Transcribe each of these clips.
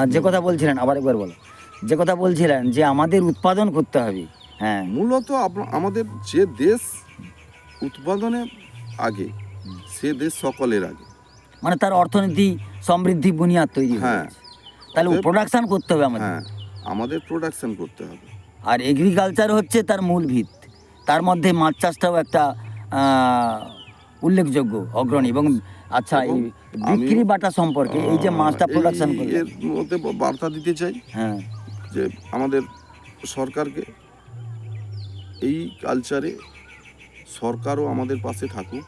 আর যে কথা বলছিলেন আবার একবার বলো। যে কথা বলছিলেন যে আমাদের উৎপাদন করতে হবে। হ্যাঁ। মূলত আমাদের যে দেশ উৎপাদনে আগে সে দেশ সকলের আগে। মানে তার অর্থনীতি সমৃদ্ধি বুনিয়াদ তৈরি হয়ে। তাহলে প্রোডাকশন করতে হবে আমাদের। হ্যাঁ আমাদের প্রোডাকশন করতে হবে। আর এগ্রিকালচার হচ্ছে তার মূল ভিত। তার মধ্যে মাছ চাষটাও একটা উল্লেখযোগ্য অগ্রণী এবং আচ্ছা বিক্রি বাটা সম্পর্কে এই যে মাছটা প্রোডাকশন করবে এর মধ্যে বার্তা দিতে চাই হ্যাঁ। যে আমাদের সরকারকে এই কালচারে সরকারও আমাদের পাশে থাকুক।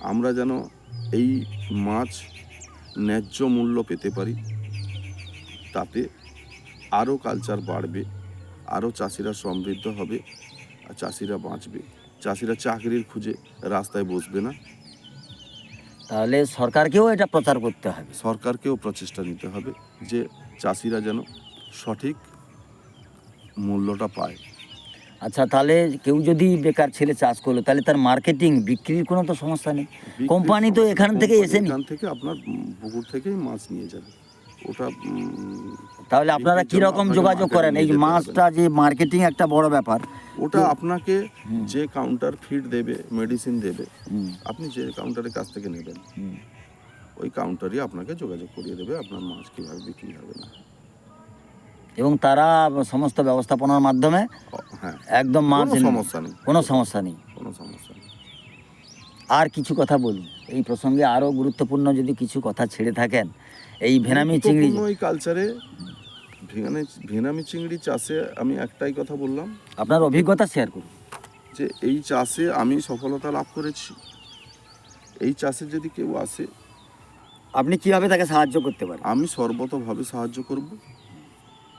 আমরা যেন এই মাছ ন্যায্য মূল্য পেতে পারি তাতে আরও কালচার বাড়বে আরও চাষিরা সমৃদ্ধ হবে আর চাষিরা বাঁচবে। চাষিরা চাকরির খুঁজে রাস্তায় বসবে না। তাহলে সরকারকেও এটা প্রচার করতে হবে। সরকারকেও প্রচেষ্টা নিতে হবে যে চাষিরা যেন সঠিক মূল্যটা পায়। আচ্ছা তাহলে কেউ যদি বেকার ছেলে চাষ করল তাহলে তার মার্কেটিং বিক্রির কোনো তো সমস্যা নেই। কোম্পানি তো এখান থেকে এসে এখান থেকে আপনার পুকুর থেকেই মাছ নিয়ে যাবে। ওটা তাহলে আপনারা বিক্রির কি রকম যোগাযোগ করেন? এই মাছটা যে মার্কেটিং একটা বড় ব্যাপার। ওটা আপনাকে যে কাউন্টার ফিড দেবে মেডিসিন দেবে আপনি যে কাউন্টারের কাছ থেকে নেবেন ওই কাউন্টারই আপনাকে যোগাযোগ করিয়ে দেবে আপনার মাছ কীভাবে বিক্রি হবে না। এবং তারা সমস্ত ব্যবস্থাপনার মাধ্যমে হ্যাঁ। একদম মাছ সমস্যা নেই। কোনো সমস্যা নেই। কোনো সমস্যা নেই। আর কিছু কথা বলুন এই প্রসঙ্গে আরও গুরুত্বপূর্ণ যদি কিছু কথা ছেড়ে থাকেন এই ভেনামি চিংড়ি ওই কালচারে ভেনামি ভেনামি চিংড়ি চাষে আমি একটাই কথা বললাম। আপনার অভিজ্ঞতা শেয়ার করুন। যে এই চাষে আমি সফলতা লাভ করেছি। এই চাষে যদি কেউ আসে আপনি কীভাবে তাকে সাহায্য করতে পারেন? আমি সর্বতভাবে সাহায্য করব।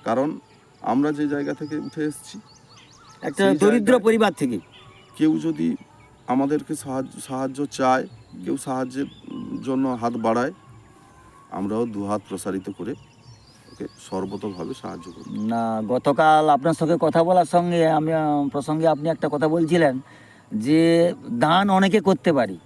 কারণ আমরা যে জায়গা থেকে উঠে এসেছি একটা দরিদ্র পরিবার থেকে। কেউ যদি আমাদেরকে সাহায্য সাহায্য চায় কেউ সাহায্যের জন্য হাত বাড়ায় আমরাও দু হাত প্রসারিত করে ওকে সর্বতভাবে সাহায্য করি না, গতকাল আপনার সঙ্গে কথা বলার সঙ্গে আমি, প্রসঙ্গে আপনি একটা কথা বলছিলেন যে দান অনেকে করতে পারি।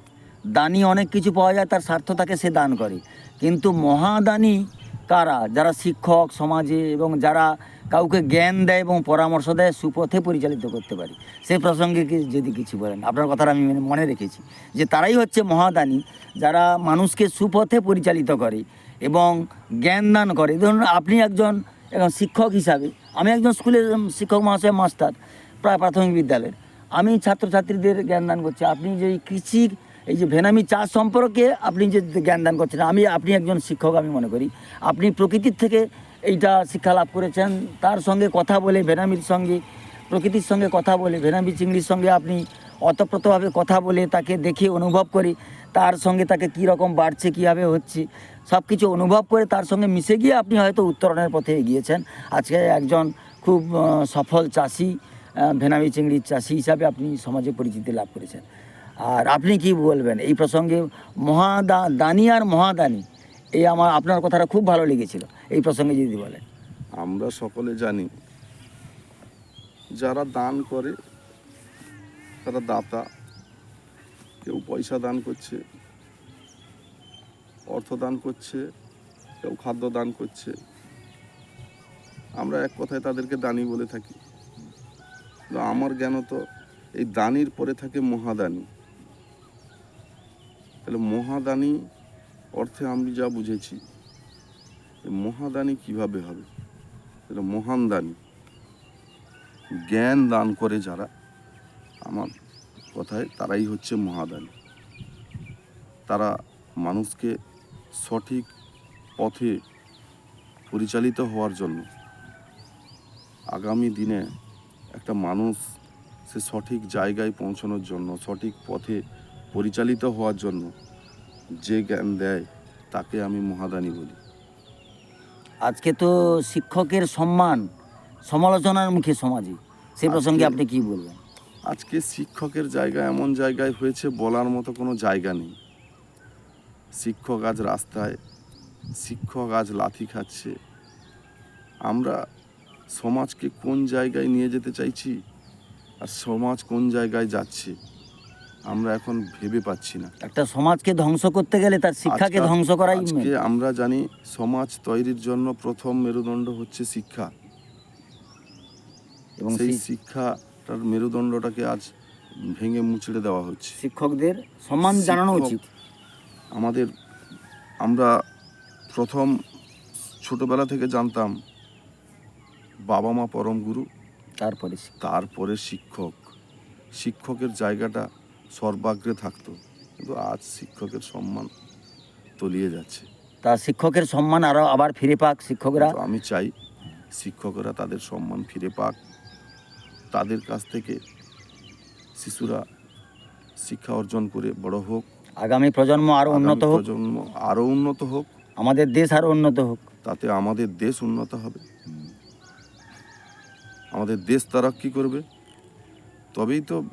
দানি অনেক কিছু পাওয়া যায়, তার স্বার্থ তাকে সে দান করে। কিন্তু মহাদানি কারা? যারা শিক্ষক, সমাজে এবং যারা কাউকে জ্ঞান দেয় এবং পরামর্শ দেয় সুপথে পরিচালিত করতে পারি। সেই প্রসঙ্গে কি যদি কিছু বলেন। আপনার কথাটা আমি মানে মনে রেখেছি যে তারাই হচ্ছে মহাদানী, যারা মানুষকে সুপথে পরিচালিত করে এবং জ্ঞান দান করে। ধরুন আপনি একজন এখন শিক্ষক হিসাবে, আমি একজন স্কুলের শিক্ষক মহাশয় মাস্টার, প্রায় প্রাথমিক বিদ্যালয়ের। আমি ছাত্রছাত্রীদের জ্ঞান দান করছি। আপনি যে কৃষি, এই যে ভেনামি চাষ সম্পর্কে আপনি যে জ্ঞান দান করছেন, আমি আপনি একজন শিক্ষক আমি মনে করি। আপনি প্রকৃতির থেকে এইটা শিক্ষা লাভ করেছেন। তার সঙ্গে কথা বলে ভেনামির সঙ্গে, প্রকৃতির সঙ্গে কথা বলে, ভেনামি চিংড়ির সঙ্গে আপনি অতপ্রতভাবে কথা বলে তাকে দেখে অনুভব করে, তার সঙ্গে তাকে কী রকম বাড়ছে, কীভাবে হচ্ছে সব কিছু অনুভব করে তার সঙ্গে মিশে গিয়ে আপনি হয়তো উত্তরণের পথে এগিয়েছেন। আজকে একজন খুব সফল চাষি ভেনামি চিংড়ির চাষি হিসাবে আপনি সমাজে পরিচিতি লাভ করেছেন। আর আপনি কি বলবেন? এই প্রসঙ্গে মহাদা, দানি আর মহাদানি। এই আমার, আপনার কথাটা খুব ভালো লেগেছিল, এই প্রসঙ্গে যদি বলেন। আমরা সকলে জানি, যারা দান করে, তারা দাতা, কেউ পয়সা দান করছে, অর্থ দান করছে, কেউ খাদ্য দান করছে, আমরা এক কথায় তাদেরকে দানি বলে থাকি। আমার তো এই দানির পরে থাকে মহাদানি। তাহলে মহাদানি অর্থে আমি যা বুঝেছি মহাদানি কীভাবে হবে? এটা মহান দানী। জ্ঞান দান করে যারা, আমার কথায় তারাই হচ্ছে মহাদানি। তারা মানুষকে সঠিক পথে পরিচালিত হওয়ার জন্য আগামী দিনে একটা মানুষ সে সঠিক জায়গায় পৌঁছানোর জন্য, সঠিক পথে পরিচালিত হওয়ার জন্য যে জ্ঞান দেয় তাকে আমি মহাদানী বলি। আজকে তো শিক্ষকের সম্মান সমালোচনার মুখে সমাজে। সেই প্রসঙ্গে আপনি কি বলবেন? আজকে শিক্ষকের জায়গা এমন জায়গায় হয়েছে বলার মতো কোনো জায়গা নেই। শিক্ষক আজ রাস্তায় শিক্ষক আজ লাথি খাচ্ছে। আমরা সমাজকে কোন জায়গায় নিয়ে যেতে চাইছি আর সমাজ কোন জায়গায় যাচ্ছে? আমরা এখন ভেবে পাচ্ছি না। একটা সমাজকে ধ্বংস করতে গেলে তার শিক্ষাকে ধ্বংস করাই আজকে। আমরা জানি সমাজ তৈরির জন্য প্রথম মেরুদণ্ড হচ্ছে শিক্ষা। এবং সেই শিক্ষাটার মেরুদণ্ডটাকে আজ ভেঙে মুচড়ে দেওয়া হচ্ছে। শিক্ষকদের সম্মান জানানো উচিত। আমাদের আমরা প্রথম ছোটবেলা থেকে জানতাম বাবা মা পরম গুরু তারপরে তারপরে শিক্ষক। শিক্ষকের জায়গাটা সর্বাগ্রে থাকতো কিন্তু আজ শিক্ষকের সম্মান তলিয়ে যাচ্ছে। তা শিক্ষকের সম্মান আরও আবার ফিরে পাক শিক্ষকরা? আমি চাই শিক্ষকরা তাদের সম্মান ফিরে পাক। তাদের কাছ থেকে শিশুরা শিক্ষা অর্জন করে বড় হোক। আগামী প্রজন্ম আরও উন্নত হোক। প্রজন্ম আরও উন্নত হোক। আমাদের দেশ আরও উন্নত হোক। তাতে আমাদের দেশ উন্নত হবে। আমাদের দেশ তারাক্কি করবে? তবেই তো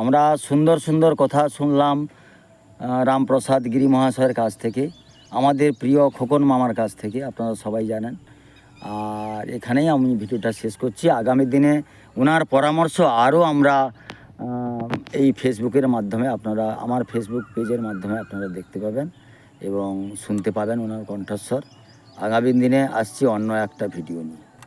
আমরা সুন্দর সুন্দর কথা শুনলাম রামপ্রসাদ গিরি মহাশয়ের কাছ থেকে, আমাদের প্রিয় খোকন মামার কাছ থেকে, আপনারা সবাই জানেন। আর এখানেই আমি ভিডিওটা শেষ করছি। আগামী দিনে ওনার পরামর্শ আরও আমরা এই ফেসবুকের মাধ্যমে আপনারা, আমার ফেসবুক পেজের মাধ্যমে আপনারা দেখতে পাবেন এবং শুনতে পাবেন ওনার কণ্ঠস্বর। আগামী দিনে আসছি অন্য একটা ভিডিও নিয়ে।